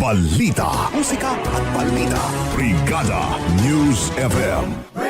balita, musika at balita. Brigada News FM.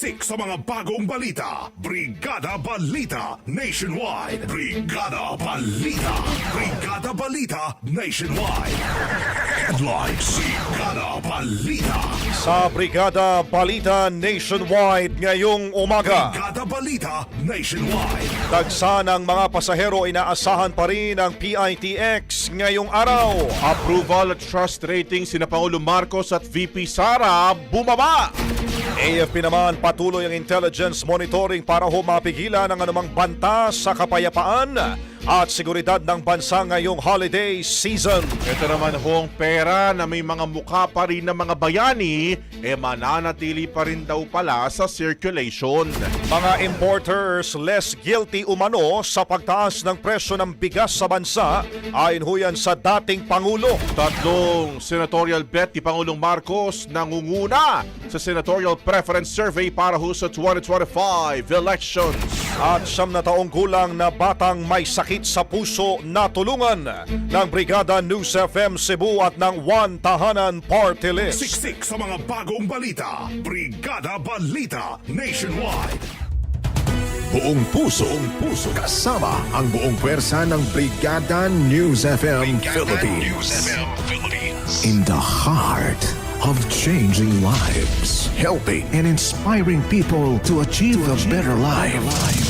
Siksik sa mga bagong balita. Brigada Balita Nationwide. Brigada Balita. Brigada Balita Nationwide. Headlines. Brigada Balita. Sa Brigada Balita Nationwide ngayong umaga. Brigada Balita Nationwide. Dagsa ng mga pasahero inaasahan pa rin ang PITX ngayong araw. Approval at trust rating sina Pangulo Marcos at VP Sara bumaba. AFP naman patuloy ang intelligence monitoring para ho mapigilan ang anumang banta sa kapayapaan at seguridad ng bansa ngayong holiday season. Ito naman hong pera na may mga mukha pa rin ng mga bayani, eh mananatili pa rin daw pala sa circulation. Mga importers less guilty umano sa pagtaas ng presyo ng bigas sa bansa ayon ho yan sa dating Pangulo. Tatlong senatorial bet ni Pangulong Marcos nangunguna sa senatorial preference survey para ho sa 2025 elections. At siyam na taong gulang na batang may sakit sa puso na tulungan ng Brigada News FM Cebu at ng One Tahanan Party List. Siksik sa mga bagong balita. Brigada Balita Nationwide. Buong puso, buong puso. Kasama ang buong pwersa ng Brigada News FM Philippines. In the heart of changing lives. Helping and inspiring people to achieve, a, better life.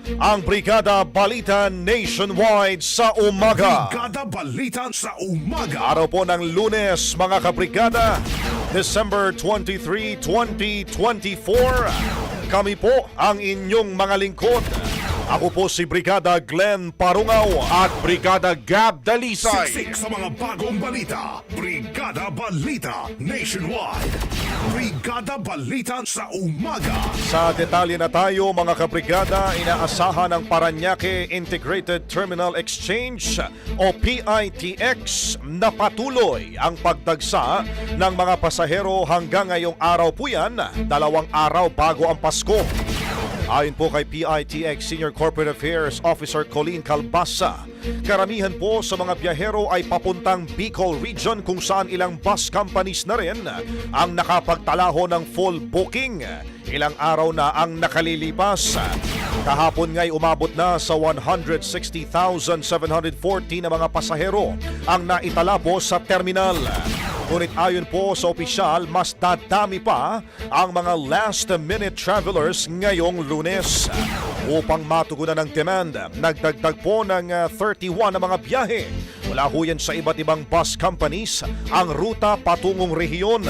ang Brigada Balita Nationwide sa umaga. Brigada Balita sa umaga. Araw po ng lunes mga kabrigada, December 23, 2024. Kami po ang inyong mga lingkod. Ako po si Brigada Glenn Parungaw. At Brigada Gab Dalisay. Siksik sa mga bagong balita. Brigada Balita Nationwide. Brigada Balita sa umaga. Sa detalye na tayo mga kabrigada, inaasahan ng Paranaque Integrated Terminal Exchange o PITX na patuloy ang pagdagsa ng mga pasahero hanggang ngayong araw po yan, dalawang araw bago ang Pasko. Ayon po kay PITX Senior Corporate Affairs Officer Colleen Calbasa, karamihan po sa mga biyahero ay papuntang Bicol Region kung saan ilang bus companies na rin ang nakapagtalaho ng full booking. Ilang araw na ang nakalilipas. Kahapon nga'y umabot na sa 160,740 na mga pasahero ang naitala sa terminal. Ngunit ayon po sa opisyal, mas dadami pa ang mga last-minute travelers ngayong lunes. Upang matugunan ng demand, nagdagdag po ng ah, 31 na mga biyahe. Mula ho yan sa iba't ibang bus companies ang ruta patungong rehiyon.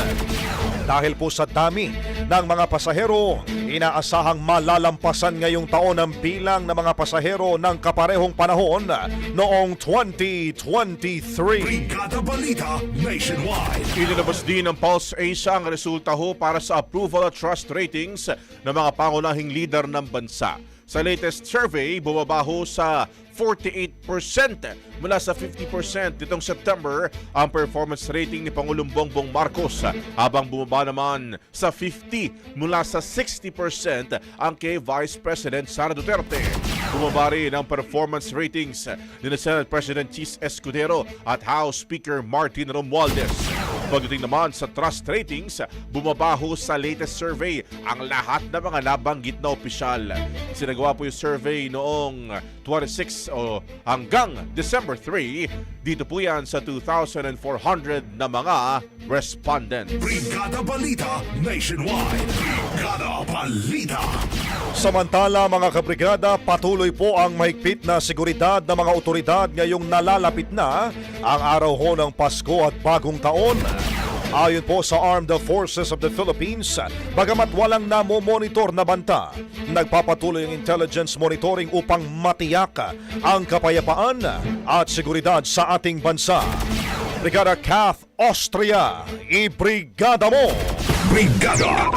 Dahil po sa dami ng mga pasahero, inaasahang malalampasan ngayong taon ang bilang ng mga pasahero ng kaparehong panahon noong 2023. Brigada Balita Nationwide. Inilabas din ng Pulse Asia ang resulta ho para sa approval at trust ratings ng mga pangunahing leader ng bansa. Sa latest survey, bumaba ho sa 48% mula sa 50% nitong September ang performance rating ni Pangulong Bongbong Marcos habang bumaba naman sa 50 mula sa 60% ang kay Vice President Sara Duterte. Bumaba rin ang performance ratings ni Senate President Chis Escudero at House Speaker Martin Romualdez. Pagdating naman sa trust ratings, bumaba ho sa latest survey ang lahat ng mga nabanggit na opisyal. Sinagawa po yung survey noong 26 o hanggang December 3. Dito po yan sa 2,400 na mga respondents. Brigada Balita Nationwide. Brigada Balita. Samantala mga kabrigada, patuloy po ang mahigpit na seguridad ng mga otoridad ngayong nalalapit na ang araw ho ng Pasko at Bagong Taon. Ayon po sa Armed Forces of the Philippines, bagamat walang namomonitor na banta, nagpapatuloy ang intelligence monitoring upang matiyak ang kapayapaan at seguridad sa ating bansa. Brigada Kath Austria, ibrigada mo! Brigada.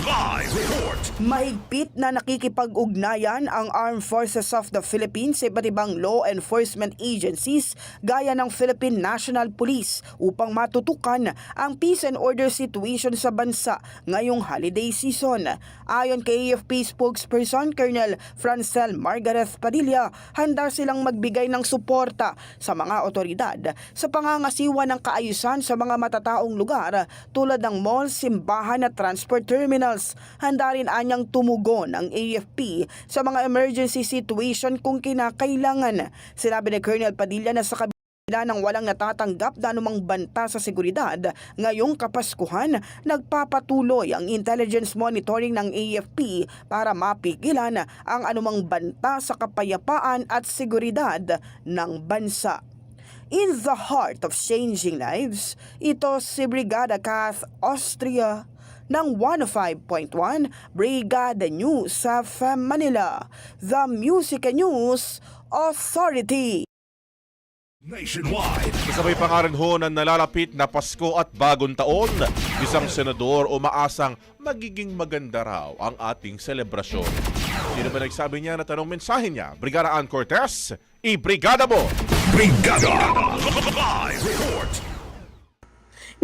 Live. Mahigpit na nakikipag-ugnayan ang Armed Forces of the Philippines sa iba't ibang law enforcement agencies gaya ng Philippine National Police upang matutukan ang peace and order situation sa bansa ngayong holiday season. Ayon kay AFP spokesperson Colonel Francel Margaret Padilla, handa silang magbigay ng suporta sa mga otoridad sa pangangasiwa ng kaayusan sa mga matataong lugar tulad ng mall, simbahan at transport terminals. Handa rin anyang tumugon ang AFP sa mga emergency situation kung kinakailangan. Sinabi ni Colonel Padilla na sa kabila ng walang natatanggap na anumang banta sa seguridad, ngayong Kapaskuhan, nagpapatuloy ang intelligence monitoring ng AFP para mapigilan ang anumang banta sa kapayapaan at seguridad ng bansa. In the heart of changing lives, ito si Brigada Kath Austria ng 105.1 Brigada News sa Manila, The Music and News Authority. Nationwide. Kasabay pa nga rin ho na nalalapit na Pasko at Bagong Taon, isang senador umaasang magiging maganda raw ang ating selebrasyon. Sino ba nagsabi niya na tanong mensahe niya? Brigada Ann Cortez, i-brigada mo! Brigada. Live report.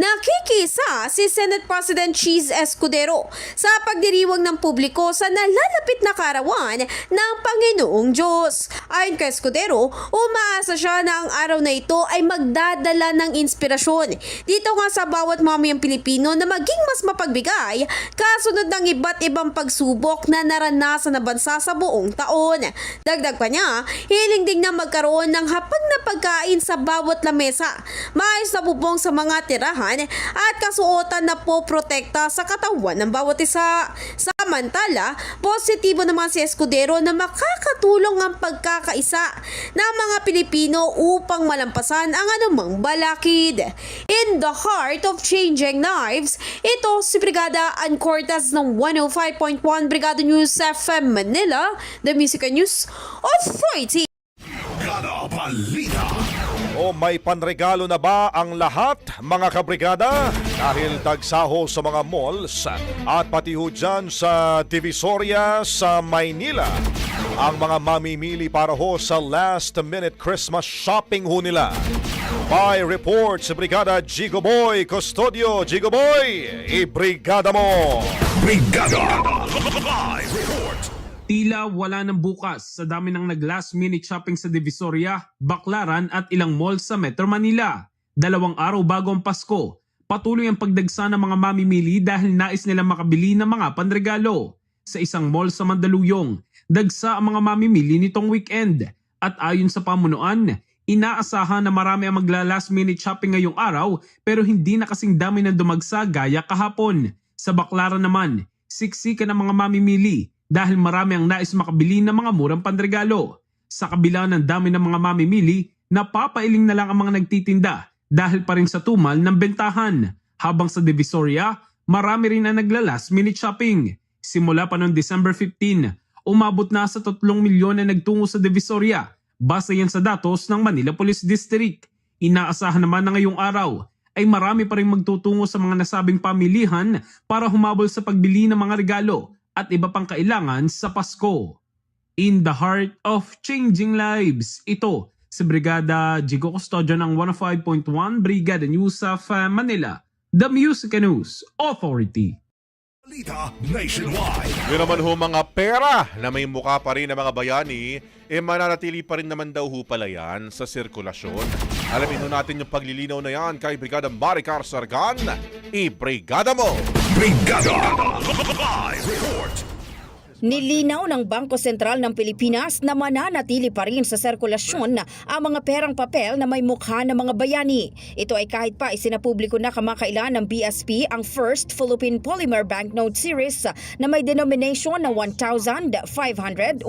Nakikisa si Senate President Cheese Escudero sa pagdiriwang ng publiko sa nalalapit na karawan ng Panginoong Diyos. Ayon kay Escudero, umaasa siya na ang araw na ito ay magdadala ng inspirasyon dito nga sa bawat mamayang Pilipino na maging mas mapagbigay kasunod ng iba't ibang pagsubok na naranasan na bansa sa buong taon. Dagdag pa niya, hiling din na magkaroon ng hapag na pagkain sa bawat lamesa. Maayos na bubong sa mga tirahan katawan at kasuotan na po protekta sa katawan ng bawat isa. Samantala, positibo naman si Escudero na makakatulong ang pagkakaisa ng mga Pilipino upang malampasan ang anumang balakid. In the heart of changing lives, ito si Brigada Ann Cortez ng 105.1 Brigada News FM Manila, the Music News Authority. Brigada Balita. O may panregalo na ba ang lahat mga kabrigada? Dahil tagsaho sa mga malls at pati ho dyan sa Divisoria sa Maynila. Ang mga mamimili para ho sa last minute Christmas shopping ho nila. By report sa Brigada Jigo Boy Custodio Jigo Boy, ibrigada mo! Brigada. Tila wala ng bukas sa dami ng nag-last minute shopping sa Divisoria, Baclaran at ilang malls sa Metro Manila. Dalawang araw bago ang Pasko, patuloy ang pagdagsa ng mga mamimili dahil nais nilang makabili ng mga panregalo. Sa isang mall sa Mandaluyong, dagsa ang mga mamimili nitong weekend. At ayon sa pamunuan, inaasahan na marami ang magla-last minute shopping ngayong araw pero hindi na kasing dami ng dumagsa gaya kahapon. Sa Baclaran naman, siksikan ng mga mamimili dahil marami ang nais makabili ng mga murang panregalo. Sa kabila ng dami ng mga mamimili, napapailing na lang ang mga nagtitinda dahil pa rin sa tumal ng bentahan. Habang sa Divisoria, marami rin ang nagla-last minute shopping. Simula pa noong December 15, umabot na sa 3 milyon na nagtungo sa Divisoria base yan sa datos ng Manila Police District. Inaasahan naman na ngayong araw ay marami pa rin magtutungo sa mga nasabing pamilihan para humabol sa pagbili ng mga regalo at iba pang kailangan sa Pasko. In the heart of changing lives, ito si Brigada Jigo Custodio ng 105.1 Brigada News of Manila, The Music and News Authority. Balita nationwide. Yun naman ho mga pera na may mukha pa rin ng mga bayani, eh mananatili pa rin naman daw ho pala yan sa sirkulasyon. Alamin ho natin yung paglilinaw na yan kay Brigada Maricar Sargan. I-brigada mo! Brigada. Live report. Nilinaw ng Bangko Sentral ng Pilipinas na mananatili pa rin sa sirkulasyon ang mga perang papel na may mukha ng mga bayani. Ito ay kahit pa isinapubliko na kamakailan ng BSP ang first Philippine Polymer Banknote Series na may denomination na 1,000, 500, 100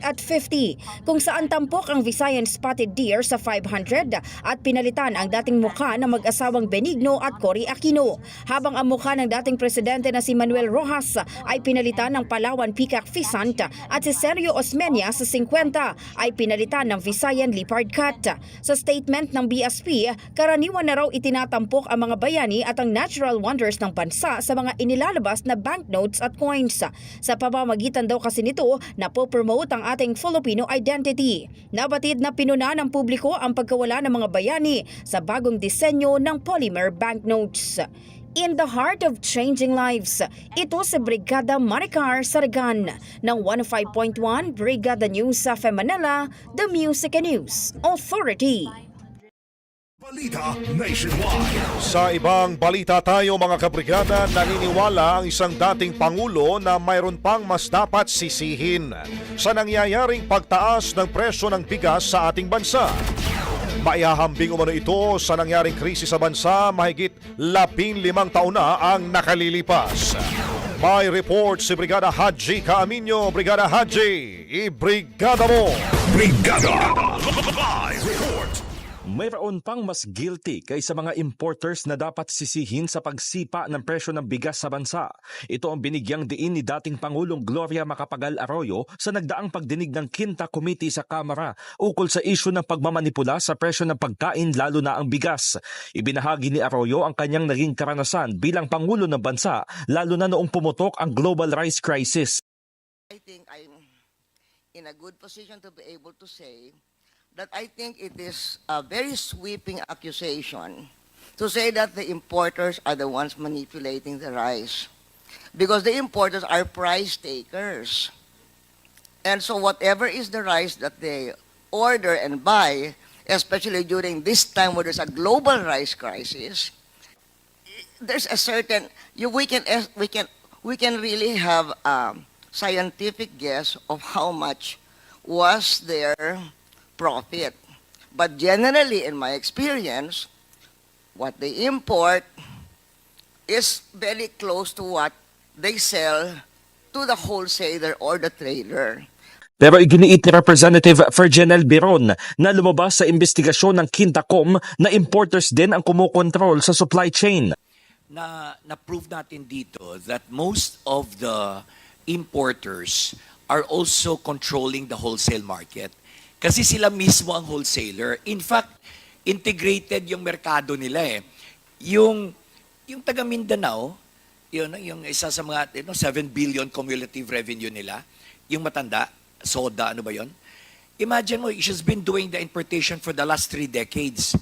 at 50 kung saan tampok ang Visayan Spotted Deer sa 500 at pinalitan ang dating mukha ng mag-asawang Benigno at Cory Aquino habang ang mukha ng dating presidente na si Manuel Rojas ay pinalitan ng Palawan Peacock Fisant at si Sergio Osmeña sa 50 ay pinalitan ng Visayan Leopard Cut. Sa statement ng BSP, karaniwan na raw itinatampok ang mga bayani at ang natural wonders ng bansa sa mga inilalabas na banknotes at coins. Sa pamamagitan daw kasi nito na po-promote ang ating Filipino identity. Nabatid na pinuna ng publiko ang pagkawala ng mga bayani sa bagong disenyo ng polymer banknotes. In the heart of changing lives, ito si Brigada Maricar Saragan ng 105.1 Brigada News sa Manila, The Music and News Authority. Balita nationwide. Sa ibang balita tayo mga kabrigada, naniniwala ang isang dating Pangulo na mayroon pang mas dapat sisihin sa nangyayaring pagtaas ng presyo ng bigas sa ating bansa. Maihahambing umano ito sa nangyaring krisis sa bansa mahigit labing limang taon na ang nakalilipas. May report si Brigada Haji Kaaminyo, Brigada Haji, i-brigada mo! Brigada. Live. Mayroon pang mas guilty kaysa mga importers na dapat sisihin sa pagsipa ng presyo ng bigas sa bansa. Ito ang binigyang diin ni dating Pangulong Gloria Macapagal Arroyo sa nagdaang pagdinig ng Quinta Committee sa Kamara ukol sa isyu ng pagmamanipula sa presyo ng pagkain lalo na ang bigas. Ibinahagi ni Arroyo ang kanyang naging karanasan bilang Pangulo ng bansa lalo na noong pumutok ang global rice crisis. I think I'm in a good position to be able to say that I think it is a very sweeping accusation to say that the importers are the ones manipulating the rice. Because the importers are price takers. And so whatever is the rice that they order and buy, especially during this time where there's a global rice crisis, there's a certain you we can we can we can really have a scientific guess of how much was their profit but generally in my experience what they import is very close to what they sell to the wholesaler or the trader. Pero iginiit ni Representative Fergenel Biron na lumabas sa investigasyon ng Quintacom na importers din ang kumukontrol sa supply chain. na na-prove natin dito that most of the importers are also controlling the wholesale market. Kasi sila mismo ang wholesaler. In fact, integrated yung merkado nila eh. Yung yung taga Mindanao, yun yung isa sa mga you know, 7 billion cumulative revenue nila, yung matanda, soda, ano ba yon? Imagine mo, she's been doing the importation for the last three decades.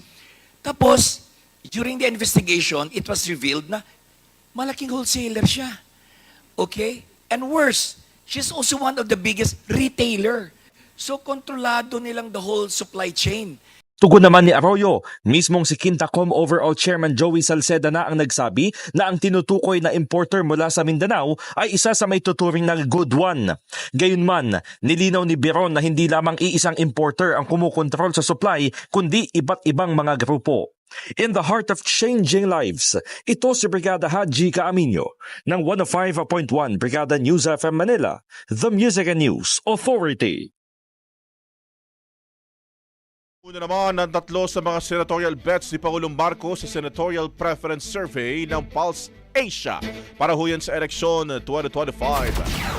Tapos, during the investigation, it was revealed na malaking wholesaler siya. Okay? And worse, she's also one of the biggest retailer. So, kontrolado nilang the whole supply chain. Tugon naman ni Arroyo, mismong si Quintacom Overall Chairman Joey Salceda na ang nagsabi na ang tinutukoy na importer mula sa Mindanao ay isa sa may tuturing na good one. Gayunman, nilinaw ni Biron na hindi lamang iisang importer ang kumukontrol sa supply kundi iba't ibang mga grupo. In the heart of changing lives, ito si Brigada Haji Caaminyo ng 105.1 Brigada News FM Manila, The Music and News Authority. Una naman ang tatlo sa mga senatorial bets ni Pangulong Marcos sa Senatorial Preference Survey ng Pulse Asia para huyan sa eleksyon 2025.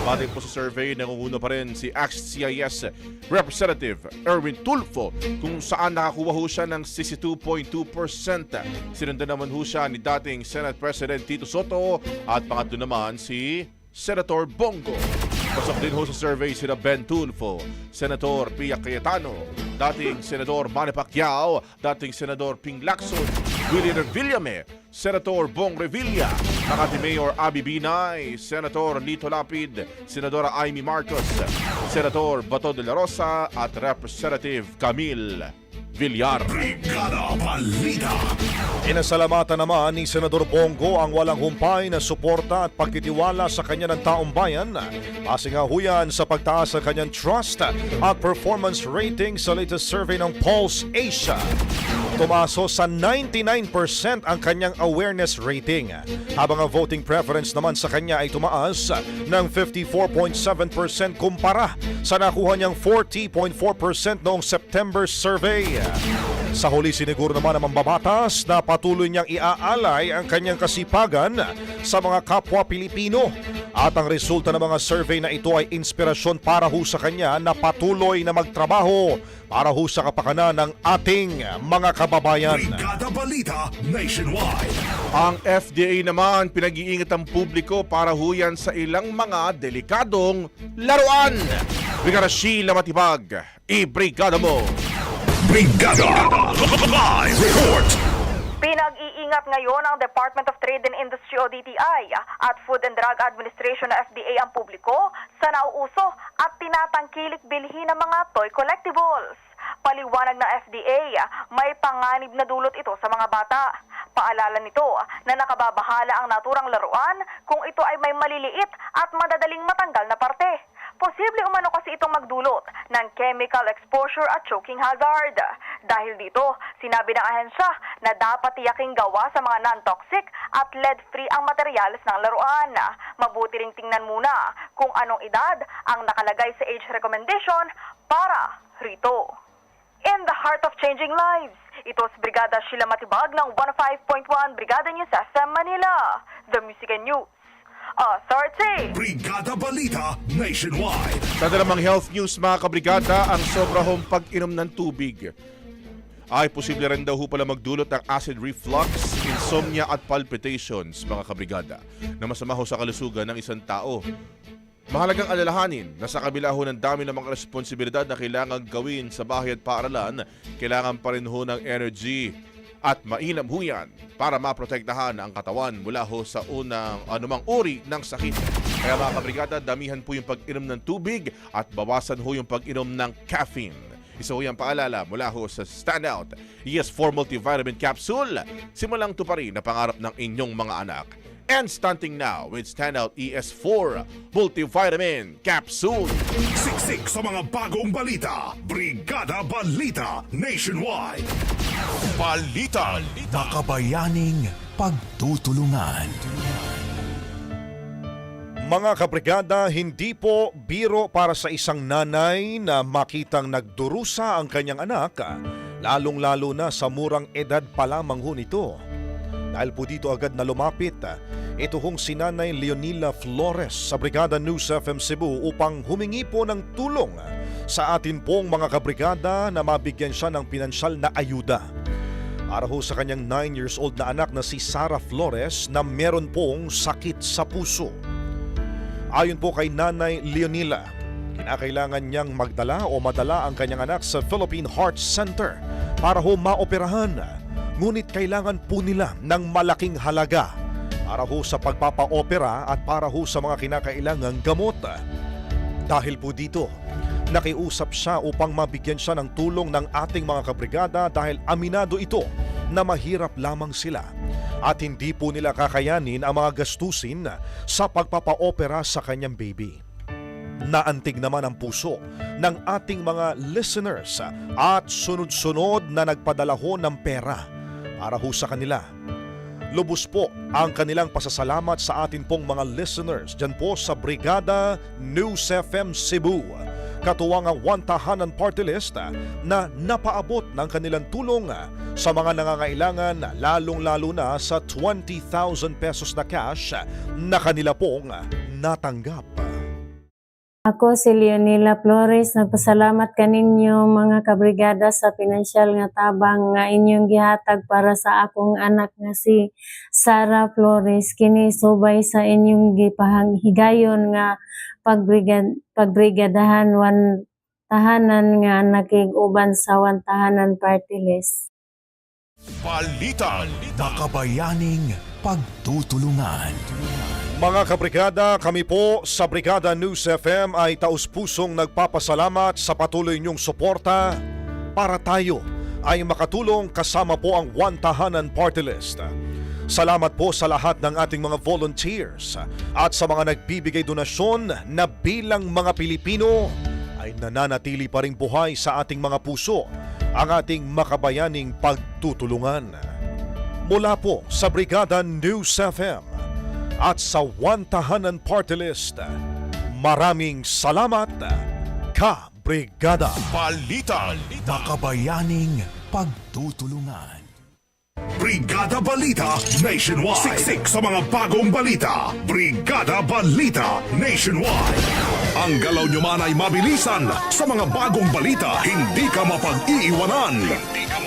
Batay po sa survey, nangunguno pa rin si ACT-CIS Representative Erwin Tulfo kung saan nakakuha ho siya ng 62.2%. Sinundan naman ho siya ni dating Senate President Tito Soto at pangatlo naman si Senator Bongo. Pasok din ho sa survey sina Ben Tulfo, Senator Pia Cayetano, dating Senador Manny Pacquiao, dating Senador Ping Lacson, Willie Revillame, Senator Bong Revilla, Makati Mayor Abi Binay, Senator Lito Lapid, Senadora Amy Marcos, Senator Bato de la Rosa at Representative Camille Villar. Brigada Balita. Inasalamatan naman ni Senador Bongo ang walang humpay na suporta at pagtitiwala sa kanya ng taong bayan. Pasingahuyan sa pagtaas ng kanyang trust at performance rating sa latest survey ng Pulse Asia. Tumaso sa 99% ang kanyang awareness rating. Habang ang voting preference naman sa kanya ay tumaas ng 54.7% kumpara sa nakuha niyang 40.4% noong September survey. Sa huli siniguro naman ng mambabatas na patuloy niyang iaalay ang kanyang kasipagan sa mga kapwa Pilipino. At ang resulta ng mga survey na ito ay inspirasyon para ho sa kanya na patuloy na magtrabaho para ho sa kapakanan ng ating mga kababayan. Brigada Balita Nationwide. Ang FDA naman pinag-iingat ang publiko para huyan sa ilang mga delikadong laruan. Brigada Sheila Matibag, i-brigada mo! Brigada Live Report. Pinag-iingat ngayon ang Department of Trade and Industry o DTI at Food and Drug Administration o FDA ang publiko sa nauuso at tinatangkilik bilhin ng mga toy collectibles. Paliwanag ng FDA, may panganib na dulot ito sa mga bata. Paalala nito na nakababahala ang naturang laruan kung ito ay may maliliit at madadaling matanggal na parte. Posible umano kasi itong magdulot ng chemical exposure at choking hazard. Dahil dito, sinabi ng ahensya na dapat tiyaking gawa sa mga non-toxic at lead-free ang materyales ng laruan. Mabuti ring tingnan muna kung anong edad ang nakalagay sa age recommendation para rito. In the heart of changing lives, ito si Brigada Sheila Matibag ng 105.1 Brigada News SM Manila, The Music and News Authority. Brigada Balita Nationwide. Sa dalamang health news mga kabrigada, ang sobrahong pag-inom ng tubig ay posible rin daw ho pala magdulot ng acid reflux, insomnia at palpitations mga kabrigada na masama ho sa kalusugan ng isang tao. Mahalagang alalahanin na sa kabila ho ng dami ng mga responsibilidad na kailangan gawin sa bahay at paaralan, kailangan pa rin ho ng energy at mainam ho yan para maprotektahan ang katawan mula ho sa unang anumang uri ng sakit. Kaya mga kabrigada, damihan po yung pag-inom ng tubig at bawasan ho yung pag-inom ng caffeine. Isa ho yung paalala mula ho sa Standout ES4 Multivitamin Capsule. Simulang tuparin na pangarap ng inyong mga anak. And stunting now with standout ES4 multivitamin capsule. Siksik sa mga bagong balita. Brigada Balita Nationwide. Balita. Makabayaning pagtutulungan. Mga kabrigada, hindi po biro para sa isang nanay na makitang nagdurusa ang kanyang anak, lalong-lalo na sa murang edad pa lamang ho nito. Po dito agad na lumapit, ito hong si Nanay Leonila Flores sa Brigada News FM Cebu upang humingi po ng tulong sa atin pong mga kabrigada na mabigyan siya ng pinansyal na ayuda. Para ho sa kanyang 9 years old na anak na si Sarah Flores na meron pong sakit sa puso. Ayon po kay Nanay Leonila, kinakailangan niyang magdala o madala ang kanyang anak sa Philippine Heart Center para ho maoperahan. Ngunit kailangan po nila ng malaking halaga para ho sa pagpapaopera at para ho sa mga kinakailangang gamot. Dahil po dito, nakiusap siya upang mabigyan siya ng tulong ng ating mga kabrigada dahil aminado ito na mahirap lamang sila at hindi po nila kakayanin ang mga gastusin sa pagpapaopera sa kanyang baby. Naantig naman ang puso ng ating mga listeners at sunod-sunod na nagpadala ho ng pera para ho sa kanila. Lubos po ang kanilang pasasalamat sa atin pong mga listeners dyan po sa Brigada News FM Cebu. Katuwang ang one tahanan party list na napaabot ng kanilang tulong sa mga nangangailangan lalong-lalo na sa 20,000 pesos na cash na kanila pong natanggap. Ako si Leonila Flores, nagpasalamat kaninyo mga kabrigada sa pinansyal nga tabang nga inyong gihatag para sa akong anak nga si Sarah Flores. Kini subay sa inyong gipahanghigayon nga pagbrigad, pagbrigadahan wan tahanan nga nakig-uban sa wan tahanan party list. Balita. Makabayaning pagtutulungan. Mga kabrigada, kami po sa Brigada News FM ay taus-pusong nagpapasalamat sa patuloy niyong suporta para tayo ay makatulong kasama po ang One Tahanan Party List. Salamat po sa lahat ng ating mga volunteers at sa mga nagbibigay donasyon na bilang mga Pilipino ay nananatili pa ring buhay sa ating mga puso ang ating makabayaning pagtutulungan. Mula po sa Brigada News FM, at sa One Tahanan Party List. Maraming salamat, Ka-Brigada. Balita. Makabayaning pagtutulungan. Brigada Balita Nationwide. Siksik sa mga bagong balita. Brigada Balita Nationwide. Ang galaw nyo man ay mabilisan. Sa mga bagong balita, hindi ka mapag-iiwanan. Hindi ka mapag-iiwanan.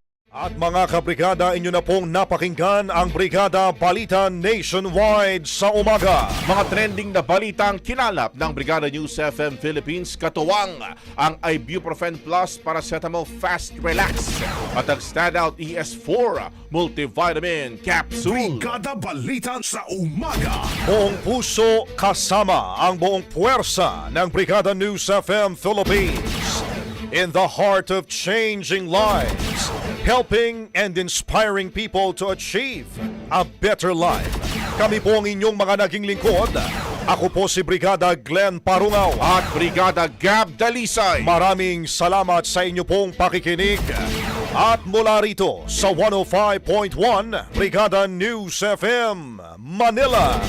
At mga kabrigada, inyo na pong napakinggan ang Brigada Balita Nationwide sa umaga. Mga trending na balita ang kinalap ng Brigada News FM Philippines katuwang ang Ibuprofen Plus Paracetamol Fast Relax at ang Standout ES4 Multivitamin Capsule. Brigada Balita sa umaga. Buong puso kasama ang buong puwersa ng Brigada News FM Philippines. In the heart of changing lives, helping and inspiring people to achieve a better life. Kami po ang inyong mga naging lingkod. Ako po si Brigada Glenn Parungaw. At Brigada Gab Dalisay. Maraming salamat sa inyo pong pakikinig. At mula rito sa 105.1 Brigada News FM Manila,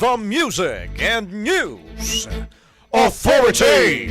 the Music and News Authority.